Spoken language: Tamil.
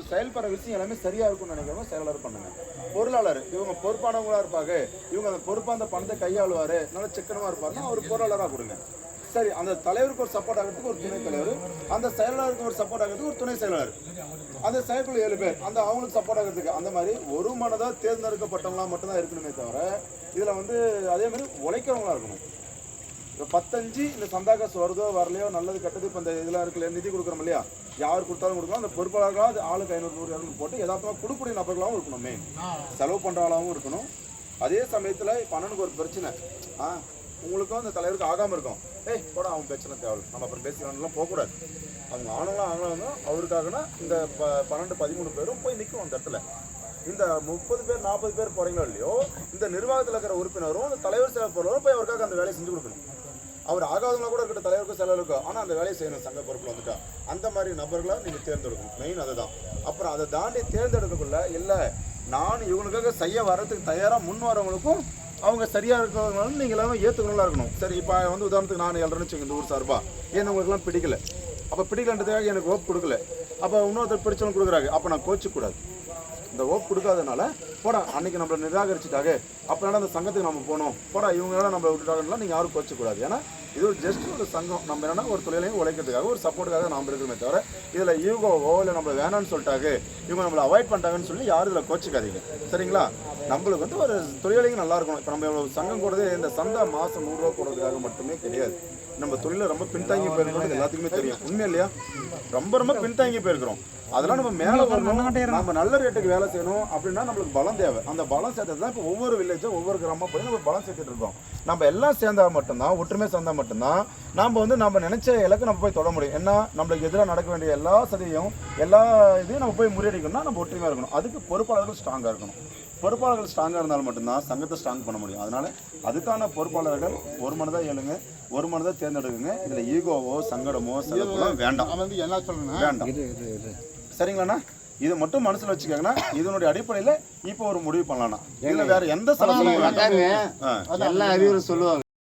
இவர் செயல்படுற விஷயம் எல்லாமே சரியாக இருக்கும்னு நினைக்கிறவங்க செயலாளர் பண்ணுங்க. பொருளாளர் இவங்க பொறுப்பானவங்களா இருப்பாங்க. இவங்க அந்த பொறுப்பாக அந்த பணத்தை கையாளுவார். நல்லா சிக்கனமாக இருப்பாருன்னா அவர் பொருளாளராக கொடுங்க. சரி அந்த தலைவருக்கு ஒரு சப்போர்ட் ஆகிறதுக்கு ஒரு துணை தலைவர் அந்த செயலாளருக்கு ஒரு சப்போர்ட் ஆகிறதுக்கு ஒரு துணை செயலாளர். அந்த செயற்குழு ஏழு பேர் அந்த அவங்களுக்கு சப்போர்ட் ஆகிறதுக்கு அந்த மாதிரி ஒரு மனதாக தேர்ந்தெடுக்கப்பட்டவங்களா மட்டும்தான் இருக்கணுமே தவிர இதில் வந்து அதே மாதிரி உழைக்கிறவங்களா இருக்கணும். இப்போ பத்தஞ்சு இந்த சந்தா வருதோ வரலையோ நல்லது கெட்டது இப்போ இந்த இதெல்லாம் இருக்குல்ல நிதி கொடுக்குறோம் இல்லையா? யார் கொடுத்தாலும் கொடுக்கலாம். அந்த பொறுப்பாளர்களாக அது ஆளுக்கு ஐநூறு நூறு இரநூறு போட்டு யதார்த்தமாக கொடுக்கக்கூடிய நபர்களாகவும் இருக்கணும் மெயின் செலவு பண்ணுற ஆளாகவும் இருக்கணும். அதே சமயத்தில் இப்போ அண்ணனுக்கு ஒரு பிரச்சனை. ஆ உங்களுக்கும் அந்த தலைவருக்கு ஆகாமல் இருக்கும். ஏய் போட அவன் பிரச்சனை தேவை நம்ம அப்புறம் பேசிக்கலாம்லாம் போகக்கூடாது. அவங்க ஆனவங்களும் ஆகலாம் அவருக்காகனா இந்த ப பன்னெண்டு பதிமூணு பேரும் போய் நிற்கும் அந்த இடத்துல. இந்த முப்பது பேர் நாற்பது பேர் போகிறீங்களோ இல்லையோ இந்த நிர்வாகத்தில் இருக்கிற உறுப்பினரும் இந்த தலைவர் சேவை போகிறவரும் போய் அவருக்காக அந்த வேலையை செஞ்சு கொடுக்கணும். அவர் ஆகாதவங்களா கூட இருக்கிற தலைவருக்கும் செயலருக்கும் ஆனால் அந்த வேலையை செய்யணும் சங்க பொறுப்பில் வந்துட்டா. அந்த மாதிரி நபர்களை நீங்கள் தேர்ந்தெடுக்கணும். மெயின் அதுதான். அப்புறம் அதை தாண்டி தேர்ந்தெடுக்கக்குள்ள இல்லை நான் இவங்களுக்காக செய்ய வரதுக்கு தயாராக முன் வரவங்களுக்கும் அவங்க சரியாக இருக்கிறவங்களும் நீங்கள் எல்லாமே ஏற்றுக்கணும்லாம் இருக்கணும். சரி இப்போ வந்து உதாரணத்துக்கு நான் எழுறேன்னு வச்சுங்க இந்த ஊர் சார்பா. ஏன்னா உங்களுக்குலாம் பிடிக்கல? அப்போ பிடிக்கலன்றதுக்காக எனக்கு ஓப்பு கொடுக்கல. அப்போ இன்னொருத்தர் பிடிச்சவங்க கொடுக்குறாங்க. அப்போ நான் கோச்சிக்கூடாது இந்த ஓப் கொடுக்காதனால போடா அன்னைக்கு நம்மளை நிராகரிச்சுட்டாங்க. அப்படின்னா அந்த சங்கத்துக்கு நம்ம போகணும் போடா இவங்களால நம்மளை விட்டுட்டாங்கன்னா நீங்கள் யாரும் கோச்சக்கூடாது ஏன்னா இது ஒரு ஜஸ்ட் ஒரு சங்கம். நம்ம என்னன்னா ஒரு தொழிலையும் உழைக்கிறதுக்காக ஒரு சப்போர்ட்டுக்காக நாம் இருக்கிறோமே தவிர இதில் ஈகோவோ இல்லை நம்மளை வேணாம்னு சொல்லிட்டாங்க. இவங்க நம்மளை அவாய்ட் பண்ணிட்டாங்கன்னு சொல்லி யாரும் இதில் கோச்சிக்காதீங்க. சரிங்களா? நம்மளுக்கு வந்து ஒரு தொழிலையும் நல்லா இருக்கணும். இப்போ நம்ம சங்கம் கூடது இந்த சந்தா மாதம் நூறுரூவா போடுறதுக்காக மட்டுமே கிடையாது. நம்ம தொழில ரொம்ப பின்தாங்கி போயிருக்கிறது எல்லாத்துக்குமே தெரியும். உண்மை இல்லையா? ரொம்ப ரொம்ப பின்தாங்கி போயிருக்கிறோம். அதெல்லாம் நம்ம மேலே வரணும். நம்ம நல்ல ரேட்டுக்கு வேலை செய்யணும் அப்படின்னா நம்மளுக்கு பலம் தேவை. அந்த பலம் சேர்த்தது தான் இப்போ ஒவ்வொரு வில்லேஜும் ஒவ்வொரு கிராமம் போய் நம்ம பலம் சேர்த்துட்டு இருக்கோம். நம்ம எல்லாம் சேர்ந்தா மட்டும்தான் ஒற்றுமை சேர்ந்தா மட்டும்தான் நம்ம வந்து நம்ம நினைச்ச இலக்கு நம்ம போய் தொட முடியும். ஏன்னா நம்மளுக்கு எதிராக நடக்க வேண்டிய எல்லா சதியும் எல்லா இதையும் நம்ம போய் முறியடிக்கணும்னா நம்ம ஒற்றுமையாக இருக்கணும். அதுக்கு பொறுப்பாளர்கள் ஸ்ட்ராங்காக இருக்கணும். பொறுப்பாளர்கள் ஸ்ட்ராங்காக இருந்தால் மட்டும்தான் சங்கத்தை ஸ்ட்ராங் பண்ண முடியும். அதனால அதுக்கான பொறுப்பாளர்கள் ஒரு மனதாக ஏழுங்க ஒரு மனதாக தேர்ந்தெடுக்குங்க இதில் ஈகோவோ சங்கடமோ வேண்டாம். வந்து என்ன சொல்லணும் வேண்டாம். சரிங்களாண்ணா? இதை மட்டும் மனசுல வச்சுக்கோங்கன்னா இதனுடைய அடிப்படையில் இப்போ ஒரு முடிவு பண்ணலாம்ண்ணா இதுல வேற எந்த. எல்லாம் அறிவுரை சொல்லுவாங்க.